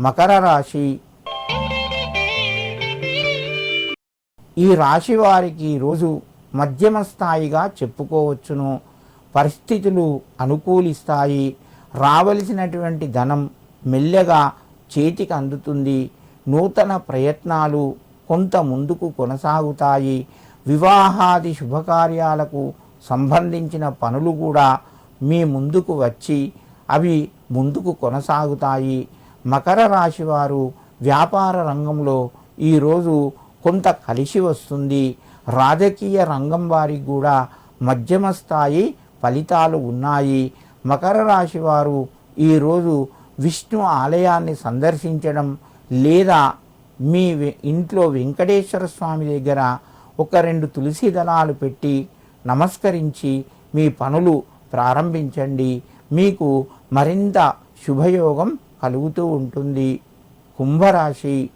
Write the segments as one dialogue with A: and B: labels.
A: మకర రాశి. ఈ రాశి వారికి ఈరోజు మధ్యమ స్థాయిగా చెప్పుకోవచ్చును. పరిస్థితులు అనుకూలిస్తాయి. రావలసినటువంటి ధనం మెల్లగా చేతికి అందుతుంది. నూతన ప్రయత్నాలు కొంత ముందుకు కొనసాగుతాయి. వివాహాది శుభకార్యాలకు సంబంధించిన పనులు కూడా మీ ముందుకు వచ్చి అవి ముందుకు కొనసాగుతాయి. మకర రాశి వారు వ్యాపార రంగంలో ఈరోజు కొంత కలిసి వస్తుంది. రాజకీయ రంగం వారికి కూడా మధ్యమ స్థాయి ఫలితాలు ఉన్నాయి. మకర రాశి వారు ఈరోజు విష్ణు ఆలయాన్ని సందర్శించడం లేదా మీ వె- ఇంట్లో వెంకటేశ్వర స్వామి దగ్గర ఒక రెండు తులసి దళాలు పెట్టి నమస్కరించి మీ పనులు ప్రారంభించండి. మీకు మరింత శుభయోగం కలుగుతూ ఉంటుంది. కుంభరాశి.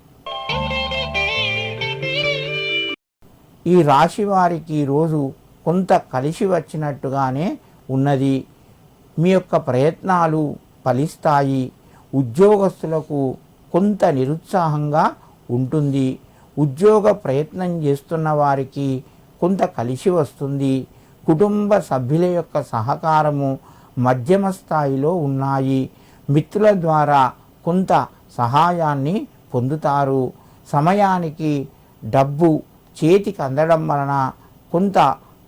A: ఈ రాశి వారికి ఈరోజు కొంత కలిసి వచ్చినట్టుగానే ఉన్నది. మీ యొక్క ప్రయత్నాలు ఫలిస్తాయి. ఉద్యోగస్తులకు కొంత నిరుత్సాహంగా ఉంటుంది. ఉద్యోగ ప్రయత్నం చేస్తున్న వారికి కొంత కలిసి వస్తుంది. కుటుంబ సభ్యుల యొక్క సహకారము మధ్యమ స్థాయిలో ఉన్నాయి. మిత్రుల ద్వారా కొంత సహాయాన్ని పొందుతారు. సమయానికి డబ్బు చేతికి అందడం వలన కొంత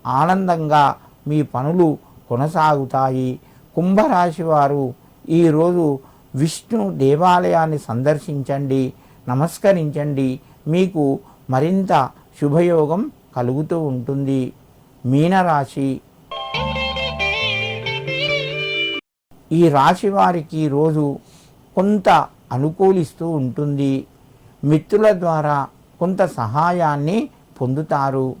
A: ఆనందంగా మీ పనులు కొనసాగుతాయి. కుంభరాశి వారు ఈరోజు విష్ణు దేవాలయాన్ని సందర్శించండి నమస్కరించండి. మీకు మరింత శుభయోగం కలుగుతూ ఉంటుంది. మీనరాశి ఈ రాశి వారికి ఈరోజు కొంత అనుకూలిస్తూ ఉంటుంది. మిత్రుల ద్వారా కొంత సహాయాన్ని పొందుతారు.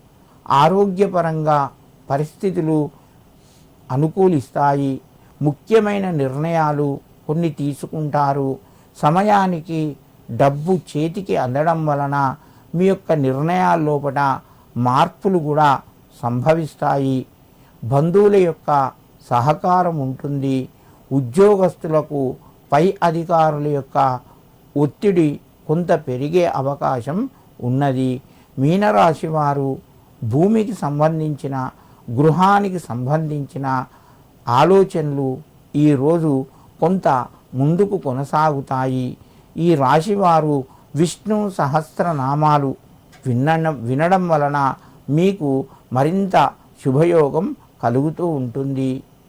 A: ఆరోగ్యపరంగా పరిస్థితులు అనుకూలిస్తాయి. ముఖ్యమైన నిర్ణయాలు కొన్ని తీసుకుంటారు. సమయానికి డబ్బు చేతికి అందడం వలన మీ యొక్క నిర్ణయాల లోపల మార్పులు కూడా సంభవిస్తాయి. బంధువుల యొక్క సహకారం ఉంటుంది. ఉద్యోగస్తులకు పై అధికారుల యొక్క ఒత్తిడి కొంత పెరిగే అవకాశం ఉన్నది. మీనరాశి వారు భూమికి సంబంధించిన గృహానికి సంబంధించిన ఆలోచనలు ఈరోజు కొంత ముందుకు కొనసాగుతాయి. ఈ రాశివారు విష్ణు సహస్రనామాలు వినడం వినడం వలన మీకు మరింత శుభయోగం కలుగుతూ ఉంటుంది.